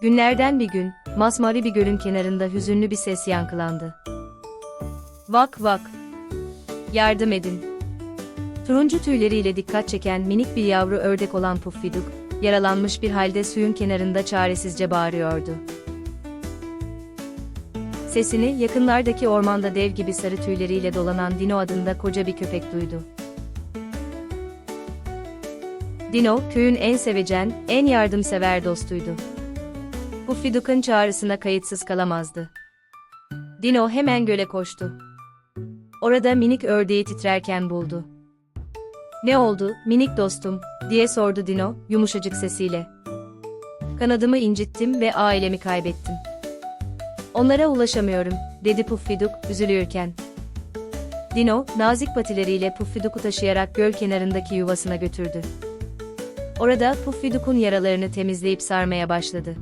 Günlerden bir gün, masmavi bir gölün kenarında hüzünlü bir ses yankılandı. Vak vak. Yardım edin. Turuncu tüyleriyle dikkat çeken minik bir yavru ördek olan Puffiduk, yaralanmış bir halde suyun kenarında çaresizce bağırıyordu. Sesini yakınlardaki ormanda dev gibi sarı tüyleriyle dolanan Dino adında koca bir köpek duydu. Dino, köyün en sevecen, en yardımsever dostuydu. Puffiduk'un çağrısına kayıtsız kalamazdı. Dino hemen göle koştu. Orada minik ördeği titrerken buldu. Ne oldu, minik dostum, diye sordu Dino, yumuşacık sesiyle. Kanadımı incittim ve ailemi kaybettim. Onlara ulaşamıyorum, dedi Puffiduk, üzülürken. Dino, nazik patileriyle Puffiduk'u taşıyarak göl kenarındaki yuvasına götürdü. Orada Puffiduk'un yaralarını temizleyip sarmaya başladı.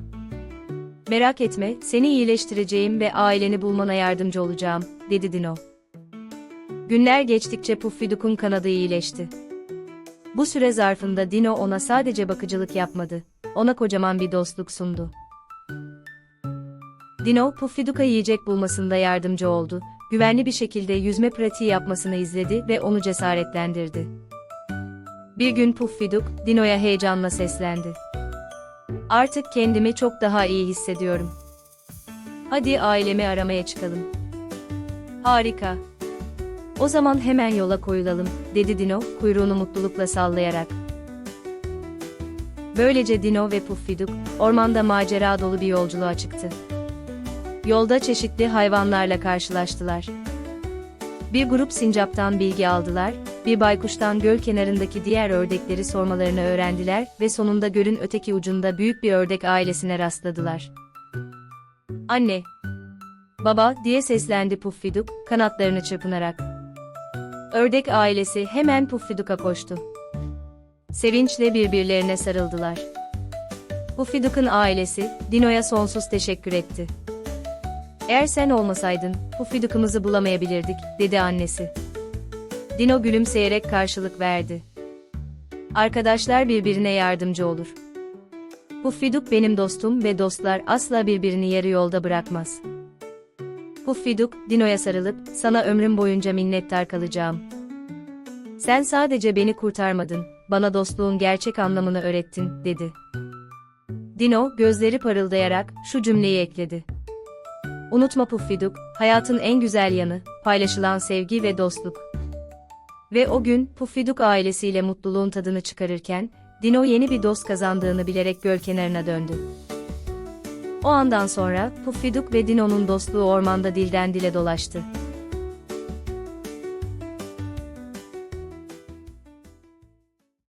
Merak etme, seni iyileştireceğim ve aileni bulmana yardımcı olacağım, dedi Dino. Günler geçtikçe Puffiduk'un kanadı iyileşti. Bu süre zarfında Dino ona sadece bakıcılık yapmadı, ona kocaman bir dostluk sundu. Dino, Puffiduk'a yiyecek bulmasında yardımcı oldu, güvenli bir şekilde yüzme pratiği yapmasını izledi ve onu cesaretlendirdi. Bir gün Puffiduk, Dino'ya heyecanla seslendi. Artık kendimi çok daha iyi hissediyorum. Hadi ailemi aramaya çıkalım. Harika. O zaman hemen yola koyulalım, dedi Dino, kuyruğunu mutlulukla sallayarak. Böylece Dino ve Puffiduk, ormanda macera dolu bir yolculuğa çıktı. Yolda çeşitli hayvanlarla karşılaştılar. Bir grup sincaptan bilgi aldılar, bir baykuştan göl kenarındaki diğer ördekleri sormalarını öğrendiler ve sonunda gölün öteki ucunda büyük bir ördek ailesine rastladılar. Anne! Baba diye seslendi Puffiduk, kanatlarını çırpınarak. Ördek ailesi hemen Puffiduk'a koştu. Sevinçle birbirlerine sarıldılar. Puffiduk'un ailesi, Dino'ya sonsuz teşekkür etti. Eğer sen olmasaydın, Puffiduk'umuzu bulamayabilirdik, dedi annesi. Dino gülümseyerek karşılık verdi. Arkadaşlar birbirine yardımcı olur. Puffiduk benim dostum ve dostlar asla birbirini yarı yolda bırakmaz. Puffiduk, Dino'ya sarılıp, sana ömrüm boyunca minnettar kalacağım. Sen sadece beni kurtarmadın, bana dostluğun gerçek anlamını öğrettin, dedi. Dino, gözleri parıldayarak, şu cümleyi ekledi. Unutma Puffiduk, hayatın en güzel yanı, paylaşılan sevgi ve dostluk. Ve o gün, Puffiduk ailesiyle mutluluğun tadını çıkarırken, Dino yeni bir dost kazandığını bilerek göl kenarına döndü. O andan sonra, Puffiduk ve Dino'nun dostluğu ormanda dilden dile dolaştı.